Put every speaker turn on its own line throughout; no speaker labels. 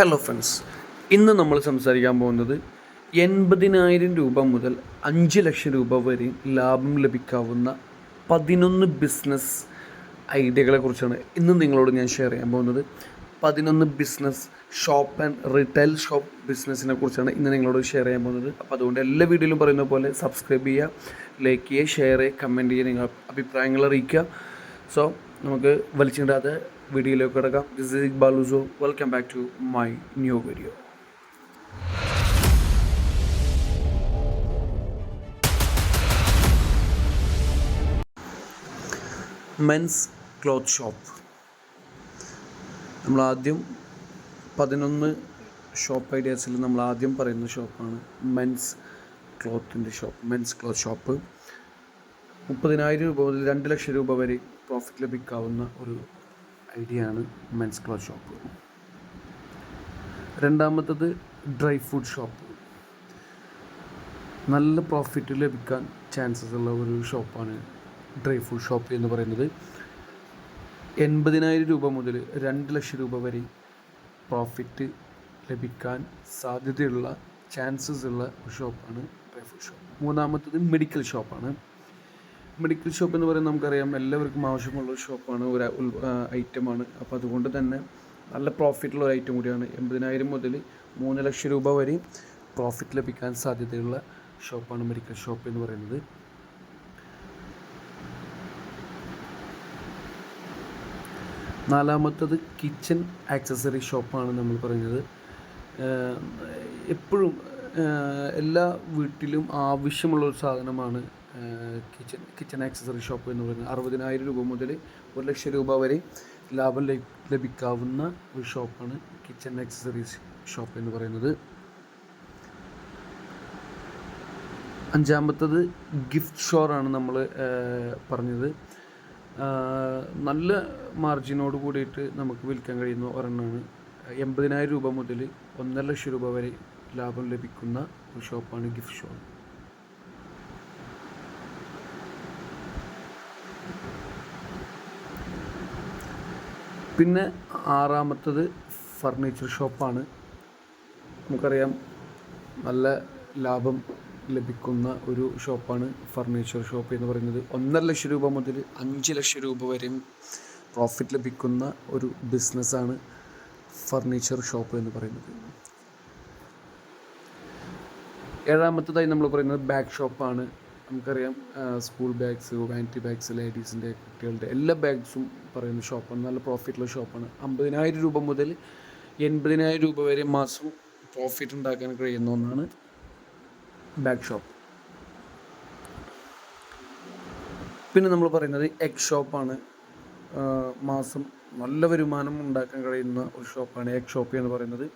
Hello friends ഇന്ന് നമ്മൾ സംസാരിക്കാൻ പോകുന്നത് എൺപതിനായിരം രൂപ മുതൽ അഞ്ച് ലക്ഷം രൂപ വരെ ലാഭം ലഭിക്കാവുന്ന പതിനൊന്ന് ബിസിനസ് ഐഡിയകളെ കുറിച്ചാണ് ഇന്ന് നിങ്ങളോട് ഞാൻ ഷെയർ ചെയ്യാൻ പോകുന്നത്. പതിനൊന്ന് business shop and retail shop ബിസിനസ്സിനെ കുറിച്ചാണ് ഇന്ന് നിങ്ങളോട് ഷെയർ ചെയ്യാൻ പോകുന്നത്. അപ്പോൾ അതുകൊണ്ട് എല്ലാ വീഡിയോയിലും പറയുന്ന പോലെ സബ്സ്ക്രൈബ് ചെയ്യുക ലൈക്ക് ചെയ്യുക ഷെയർ ചെയ്യുക കമന്റ് ചെയ്യുക നിങ്ങൾ അഭിപ്രായങ്ങൾ അറിയിക്കുക. സോ നമുക്ക് വലിച്ചിടാതെ വീഡിയോയിലേക്ക് കിടക്കാം. This is Iqbal welcome back to my new video men's cloth shop നമ്മൾ ആദ്യം പതിനൊന്ന് ഷോപ്പ് ഐഡിയാസിൽ നമ്മൾ ആദ്യം പറയുന്ന ഷോപ്പാണ് മെൻസ് ക്ലോത്തിന്റെ ഷോപ്പ് മെൻസ് ക്ലോത്ത് ഷോപ്പ് മുപ്പതിനായിരം രൂപ മുതൽ രണ്ട് ലക്ഷം രൂപ വരെ പ്രോഫിറ്റ് ലഭിക്കാവുന്ന ഒരു ഐഡിയ ആണ് മെൻസ് ക്ലോത്ത് ഷോപ്പ് രണ്ടാമത്തത് ഡ്രൈ ഫുഡ് ഷോപ്പ് നല്ല പ്രോഫിറ്റ് ലഭിക്കാൻ ചാൻസസ് ഉള്ള ഒരു ഷോപ്പാണ് ഡ്രൈ ഫുഡ് ഷോപ്പ് എന്ന് പറയുന്നത്. എൺപതിനായിരം രൂപ മുതൽ രണ്ട് ലക്ഷം രൂപ വരെ പ്രോഫിറ്റ് ലഭിക്കാൻ സാധ്യതയുള്ള ചാൻസസ് ഉള്ള ഷോപ്പാണ് ഡ്രൈ ഫുഡ് ഷോപ്പ് മൂന്നാമത്തത് മെഡിക്കൽ ഷോപ്പാണ് മെഡിക്കൽ ഷോപ്പ് എന്ന് പറയുന്നത് നമുക്കറിയാം. എല്ലാവർക്കും ആവശ്യമുള്ള ഒരു ഷോപ്പാണ് ഒരു ഐറ്റമാണ് അപ്പോൾ അതുകൊണ്ട് തന്നെ നല്ല പ്രോഫിറ്റുള്ള ഒരു ഐറ്റം കൂടിയാണ്. എൺപതിനായിരം മുതൽ മൂന്ന് ലക്ഷം രൂപ വരെ പ്രോഫിറ്റ് ലഭിക്കാൻ സാധ്യതയുള്ള ഷോപ്പാണ് മെഡിക്കൽ ഷോപ്പ് എന്ന് പറയുന്നത്. നാലാമത്തത് കിച്ചൺ ആക്സസറി ഷോപ്പാണ് നമ്മൾ പറയുന്നത്. എപ്പോഴും എല്ലാ വീട്ടിലും ആവശ്യമുള്ള ഒരു സാധനമാണ് കിച്ചൺ കിച്ചൺ ആക്സസറി ഷോപ്പ് എന്ന് പറയുന്നത് അറുപതിനായിരം രൂപ മുതൽ ഒരു ലക്ഷം രൂപ വരെ ലാഭം ലഭിക്കാവുന്ന ഒരു ഷോപ്പാണ് കിച്ചൺ ആക്സസറീസ് ഷോപ്പ് എന്ന് പറയുന്നത്. അഞ്ചാമത്തത് ഗിഫ്റ്റ് ഷോർ ആണ് നമ്മൾ പറഞ്ഞത്. നല്ല മാർജിനോട് കൂടിയിട്ട് നമുക്ക് വിൽക്കാൻ കഴിയുന്ന ഒരെണ്ണമാണ്. എൺപതിനായിരം രൂപ മുതൽ ഒന്നര ലക്ഷം രൂപ വരെ ലാഭം ലഭിക്കുന്ന ഒരു ഷോപ്പാണ് ഗിഫ്റ്റ് ഷോ പിന്നെ ആറാമത്തത് ഫർണിച്ചർ ഷോപ്പാണ് നമുക്കറിയാം നല്ല ലാഭം ലഭിക്കുന്ന ഒരു ഷോപ്പാണ് ഫർണിച്ചർ ഷോപ്പ് എന്ന് പറയുന്നത്. ഒന്നര ലക്ഷം രൂപ മുതൽ അഞ്ച് ലക്ഷം രൂപ വരെയും പ്രോഫിറ്റ് ലഭിക്കുന്ന ഒരു ബിസിനസ്സാണ് ഫർണിച്ചർ ഷോപ്പ് എന്ന് പറയുന്നത്. ഏഴാമത്തതായി നമ്മൾ പറയുന്നത് ബാക്ക് ഷോപ്പാണ് നമുക്കറിയാം സ്കൂൾ ബാഗ്സ് വാനിറ്റി ബാഗ്സ് ലേഡീസിന്റെ കുട്ടികളുടെ എല്ലാ ബാഗ്സും പറയുന്ന ഷോപ്പാണ് നല്ല പ്രോഫിറ്റുള്ള ഷോപ്പാണ് അമ്പതിനായിരം രൂപ മുതൽ എൺപതിനായിരം രൂപ വരെ മാസം പ്രോഫിറ്റ് ഉണ്ടാക്കാൻ കഴിയുന്ന ഒന്നാണ് ബാഗ് ഷോപ്പ് പിന്നെ നമ്മൾ പറയുന്നത് എഗ് ഷോപ്പാണ് മാസം നല്ല വരുമാനം ഉണ്ടാക്കാൻ കഴിയുന്ന ഒരു ഷോപ്പാണ് എഗ് ഷോപ്പ് എന്ന് പറയുന്നത്.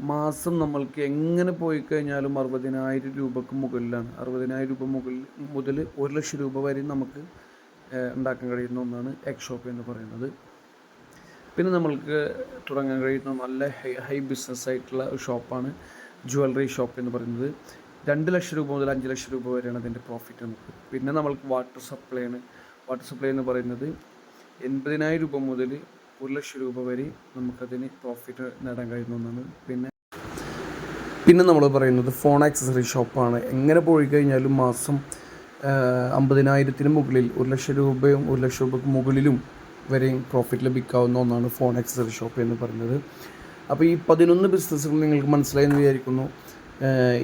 മാസം നമ്മൾക്ക് എങ്ങനെ പോയി കഴിഞ്ഞാലും അറുപതിനായിരം രൂപക്ക് മുകളിലാണ്. അറുപതിനായിരം രൂപ മുകളിൽ മുതൽ ഒരു ലക്ഷം രൂപ വരെ നമുക്ക് ഉണ്ടാക്കാൻ കഴിയുന്ന ഒന്നാണ് എഗ് ഷോപ്പ് എന്ന് പറയുന്നത്. പിന്നെ നമ്മൾക്ക് തുടങ്ങാൻ കഴിയുന്ന നല്ല ഹൈ ഹൈ ബിസിനസ് ആയിട്ടുള്ള ഷോപ്പാണ് ജ്വല്ലറി ഷോപ്പ് എന്ന് പറയുന്നത്. രണ്ട് ലക്ഷം രൂപ മുതൽ അഞ്ച് ലക്ഷം രൂപ വരെയാണ് അതിന്റെ പ്രോഫിറ്റ് നമുക്ക്. പിന്നെ നമ്മൾക്ക് വാട്ടർ സപ്ലൈ ആണ്. വാട്ടർ സപ്ലൈ എന്ന് പറയുന്നത് എൺപതിനായിരം രൂപ മുതൽ ഒരു ലക്ഷം രൂപ വരെ നമുക്കതിന് പ്രോഫിറ്റ് നേടാൻ കഴിയുന്ന ഒന്നാണ് പിന്നെ പിന്നെ നമ്മൾ പറയുന്നത് ഫോൺ ആക്സസറി ഷോപ്പാണ് എങ്ങനെ പോയി കഴിഞ്ഞാലും മാസം അമ്പതിനായിരത്തിന് മുകളിൽ ഒരു ലക്ഷം രൂപയും ഒരു ലക്ഷം രൂപയ്ക്ക് മുകളിലും വരെയും പ്രോഫിറ്റ് ലഭിക്കാവുന്ന ഒന്നാണ് ഫോൺ ആക്സസറി ഷോപ്പ് എന്ന് പറയുന്നത്. അപ്പോൾ ഈ പതിനൊന്ന് ബിസിനസ്സുകൾ നിങ്ങൾക്ക് മനസ്സിലായി എന്ന് വിചാരിക്കുന്നു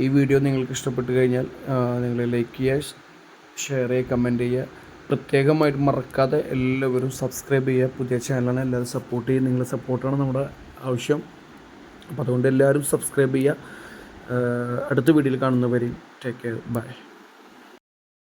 ഈ വീഡിയോ നിങ്ങൾക്ക് ഇഷ്ടപ്പെട്ട് കഴിഞ്ഞാൽ നിങ്ങൾ ലൈക്ക് ചെയ്യുക ഷെയർ ചെയ്യുക കമന്റ് ചെയ്യുക. പ്രത്യേകമായിട്ട് മറക്കാതെ എല്ലാവരും സബ്സ്ക്രൈബ് ചെയ്യുക. പുതിയ ചാനലാണ് എല്ലാവരും സപ്പോർട്ട് ചെയ്യുക. നിങ്ങളുടെ സപ്പോർട്ടാണ് നമ്മുടെ ആവശ്യം. അപ്പോൾ അതുകൊണ്ട് എല്ലാവരും സബ്സ്ക്രൈബ് ചെയ്യുക. അടുത്ത വീഡിയോയിൽ കാണുന്നവരെയും ടേക്ക് കെയർ ബൈ